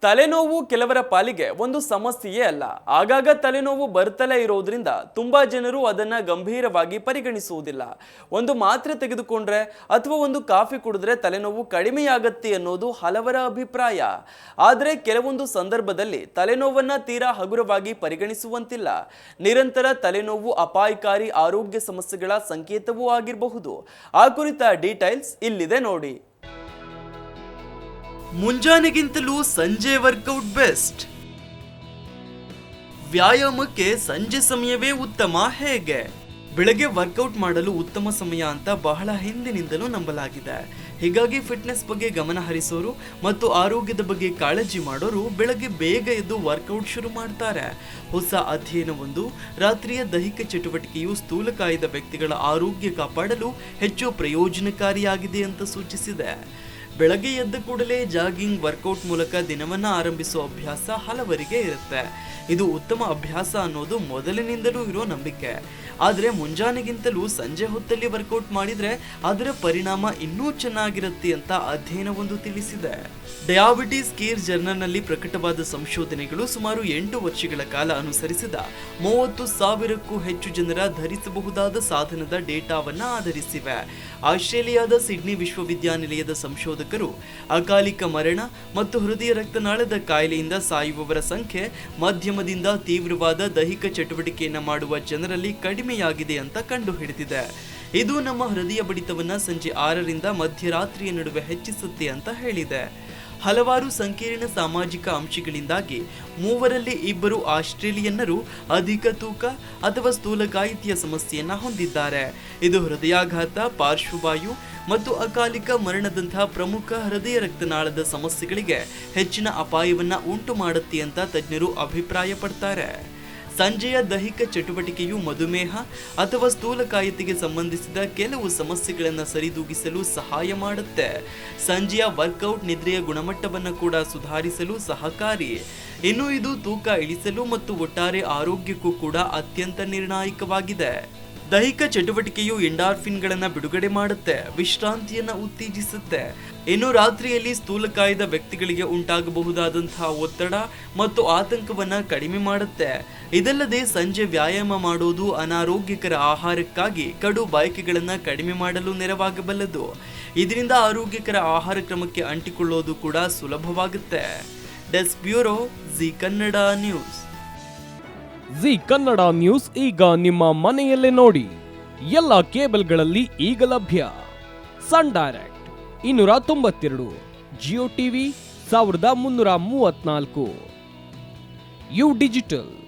ತಲೆನೋವು ಕೆಲವರ ಪಾಲಿಗೆ ಒಂದು ಸಮಸ್ಯೆಯೇ ಅಲ್ಲ. ಆಗಾಗ ತಲೆನೋವು ಬರ್ತಲೇ ಇರೋದ್ರಿಂದ ತುಂಬಾ ಜನರು ಅದನ್ನ ಗಂಭೀರವಾಗಿ ಪರಿಗಣಿಸುವುದಿಲ್ಲ. ಒಂದು ಮಾತ್ರೆ ತೆಗೆದುಕೊಂಡ್ರೆ ಅಥವಾ ಒಂದು ಕಾಫಿ ಕುಡಿದ್ರೆ ತಲೆನೋವು ಕಡಿಮೆಯಾಗತ್ತೆ ಅನ್ನೋದು ಹಲವರ ಅಭಿಪ್ರಾಯ. ಆದರೆ ಕೆಲವೊಂದು ಸಂದರ್ಭದಲ್ಲಿ ತಲೆನೋವನ್ನ ತೀರಾ ಹಗುರವಾಗಿ ಪರಿಗಣಿಸುವಂತಿಲ್ಲ. ನಿರಂತರ ತಲೆನೋವು ಅಪಾಯಕಾರಿ ಆರೋಗ್ಯ ಸಮಸ್ಯೆಗಳ ಸಂಕೇತವೂ ಆಗಿರಬಹುದು. ಆ ಕುರಿತ ಡೀಟೈಲ್ಸ್ ಇಲ್ಲಿದೆ ನೋಡಿ. ಮುಂಜಾನೆಗಿಂತಲೂ ಸಂಜೆ ವರ್ಕೌಟ್ ಬೆಸ್ಟ್. ವ್ಯಾಯಾಮಕ್ಕೆ ಸಂಜೆ ಸಮಯವೇ ಉತ್ತಮ, ಹೇಗೆ? ಬೆಳಗ್ಗೆ ವರ್ಕೌಟ್ ಮಾಡಲು ಉತ್ತಮ ಸಮಯ ಅಂತ ಬಹಳ ಹಿಂದಿನಿಂದಲೂ ನಂಬಲಾಗಿದೆ. ಹೀಗಾಗಿ ಫಿಟ್ನೆಸ್ ಬಗ್ಗೆ ಗಮನ ಹರಿಸೋರು ಮತ್ತು ಆರೋಗ್ಯದ ಬಗ್ಗೆ ಕಾಳಜಿ ಮಾಡೋರು ಬೆಳಗ್ಗೆ ಬೇಗ ಎದ್ದು ವರ್ಕೌಟ್ ಶುರು ಮಾಡ್ತಾರೆ. ಹೊಸ ಅಧ್ಯಯನವೊಂದು ರಾತ್ರಿಯ ದೈಹಿಕ ಚಟುವಟಿಕೆಯು ಸ್ಥೂಲಕಾಯದ ವ್ಯಕ್ತಿಗಳ ಆರೋಗ್ಯ ಕಾಪಾಡಲು ಹೆಚ್ಚು ಪ್ರಯೋಜನಕಾರಿಯಾಗಿದೆ ಅಂತ ಸೂಚಿಸಿದೆ. ಬೆಳಗ್ಗೆ ಎದ್ದ ಕೂಡಲೇ ಜಾಗಿಂಗ್ ವರ್ಕೌಟ್ ಮೂಲಕ ದಿನವನ್ನ ಆರಂಭಿಸುವ ಅಭ್ಯಾಸ ಹಲವರಿಗೆ ಇರುತ್ತೆ. ಇದು ಉತ್ತಮ ಅಭ್ಯಾಸ ಅನ್ನೋದು ಮೊದಲಿನಿಂದಲೂ ಇರೋ ನಂಬಿಕೆ. ಆದರೆ ಮುಂಜಾನೆಗಿಂತಲೂ ಸಂಜೆ ಹೊತ್ತಲ್ಲಿ ವರ್ಕೌಟ್ ಮಾಡಿದರೆ ಅದರ ಪರಿಣಾಮ ಇನ್ನೂ ಚೆನ್ನಾಗಿರುತ್ತೆ ಅಂತ ಅಧ್ಯಯನವೊಂದು ತಿಳಿಸಿದೆ. ಡಯಾಬಿಟಿಸ್ ಕೇರ್ ಜರ್ನಲ್ನಲ್ಲಿ ಪ್ರಕಟವಾದ ಸಂಶೋಧನೆಗಳು ಸುಮಾರು ಎಂಟು ವರ್ಷಗಳ ಕಾಲ ಅನುಸರಿಸಿದ ಮೂವತ್ತು ಸಾವಿರಕ್ಕೂ ಹೆಚ್ಚು ಜನರ ಧರಿಸಬಹುದಾದ ಸಾಧನದ ಡೇಟಾವನ್ನು ಆಧರಿಸಿವೆ. ಆಸ್ಟ್ರೇಲಿಯಾದ ಸಿಡ್ನಿ ವಿಶ್ವವಿದ್ಯಾನಿಲಯದ ಸಂಶೋಧಕರು ಅಕಾಲಿಕ ಮರಣ ಮತ್ತು ಹೃದಯ ರಕ್ತನಾಳದ ಕಾಯಿಲೆಯಿಂದ ಸಾಯುವವರ ಸಂಖ್ಯೆ ಮಧ್ಯಮದಿಂದ ತೀವ್ರವಾದ ದೈಹಿಕ ಚಟುವಟಿಕೆಯನ್ನು ಮಾಡುವ ಜನರಲ್ಲಿ ಕಡಿಮೆಯಾಗಿದೆ ಅಂತ ಕಂಡುಹಿಡಿದಿದೆ. ಇದು ನಮ್ಮ ಹೃದಯ ಬಡಿತವನ್ನ ಸಂಜೆ ಆರರಿಂದ ಮಧ್ಯರಾತ್ರಿಯ ನಡುವೆ ಹೆಚ್ಚಿಸುತ್ತೆ ಅಂತ ಹೇಳಿದೆ. ಹಲವಾರು ಸಂಕೀರ್ಣ ಸಾಮಾಜಿಕ ಅಂಶಗಳಿಂದಾಗಿ ಮೂವರಲ್ಲಿ ಇಬ್ಬರು ಆಸ್ಟ್ರೇಲಿಯನ್ನರು ಅಧಿಕ ತೂಕ ಅಥವಾ ಸ್ಥೂಲಕಾಯಿತಿಯ ಸಮಸ್ಯೆಯನ್ನು ಹೊಂದಿದ್ದಾರೆ. ಇದು ಹೃದಯಾಘಾತ, ಪಾರ್ಶ್ವವಾಯು ಮತ್ತು ಅಕಾಲಿಕ ಮರಣದಂತಹ ಪ್ರಮುಖ ಹೃದಯ ರಕ್ತನಾಳದ ಸಮಸ್ಯೆಗಳಿಗೆ ಹೆಚ್ಚಿನ ಅಪಾಯವನ್ನು ಉಂಟು ಮಾಡುತ್ತೆ ಅಂತ ತಜ್ಞರು ಅಭಿಪ್ರಾಯಪಡ್ತಾರೆ. ಸಂಜೆಯ ದೈಹಿಕ ಚಟುವಟಿಕೆಯು ಮಧುಮೇಹ ಅಥವಾ ಸ್ಥೂಲಕಾಯಿತಿಗೆ ಸಂಬಂಧಿಸಿದ ಕೆಲವು ಸಮಸ್ಯೆಗಳನ್ನು ಸರಿದೂಗಿಸಲು ಸಹಾಯ ಮಾಡುತ್ತೆ. ಸಂಜೆಯ ವರ್ಕೌಟ್ ನಿದ್ರೆಯ ಗುಣಮಟ್ಟವನ್ನು ಕೂಡ ಸುಧಾರಿಸಲು ಸಹಕಾರಿ. ಇನ್ನು ಇದು ತೂಕ ಇಳಿಸಲು ಮತ್ತು ಒಟ್ಟಾರೆ ಆರೋಗ್ಯಕ್ಕೂ ಕೂಡ ಅತ್ಯಂತ ನಿರ್ಣಾಯಕವಾಗಿದೆ. ದೈಹಿಕ ಚಟುವಟಿಕೆಯು ಎಂಡಾರ್ಫಿನ್ಗಳನ್ನು ಬಿಡುಗಡೆ ಮಾಡುತ್ತೆ, ವಿಶ್ರಾಂತಿಯನ್ನು ಉತ್ತೇಜಿಸುತ್ತೆ. ಇನ್ನು ರಾತ್ರಿಯಲ್ಲಿ ಸ್ಥೂಲಕಾಯದ ವ್ಯಕ್ತಿಗಳಿಗೆ ಉಂಟಾಗಬಹುದಾದಂತಹ ಒತ್ತಡ ಮತ್ತು ಆತಂಕವನ್ನು ಕಡಿಮೆ ಮಾಡುತ್ತೆ. ಇದಲ್ಲದೆ ಸಂಜೆ ವ್ಯಾಯಾಮ ಮಾಡುವುದು ಅನಾರೋಗ್ಯಕರ ಆಹಾರಕ್ಕಾಗಿ ಕಡು ಬಯಕೆಗಳನ್ನು ಕಡಿಮೆ ಮಾಡಲು ನೆರವಾಗಬಲ್ಲದು. ಇದರಿಂದ ಆರೋಗ್ಯಕರ ಆಹಾರ ಕ್ರಮಕ್ಕೆ ಅಂಟಿಕೊಳ್ಳೋದು ಕೂಡ ಸುಲಭವಾಗುತ್ತೆ. Desk bureau Zee Kannada news. Zee Kannada news ಈಗ ನಿಮ್ಮ ಮನೆಯಲ್ಲೇ ನೋಡಿ. ಎಲ್ಲ ಕೇಬಲ್ಗಳಲ್ಲಿ ಈಗ ಲಭ್ಯ. ಸನ್ ಡೈರೆಕ್ಟ್ ಇನ್ನೂರ ತೊಂಬತ್ತೆರಡು, ಜಿಯೋ ಟಿವಿ ಸಾವಿರದ ಮುನ್ನೂರ ಮೂವತ್ನಾಲ್ಕು ಯು ಡಿಜಿಟಲ್.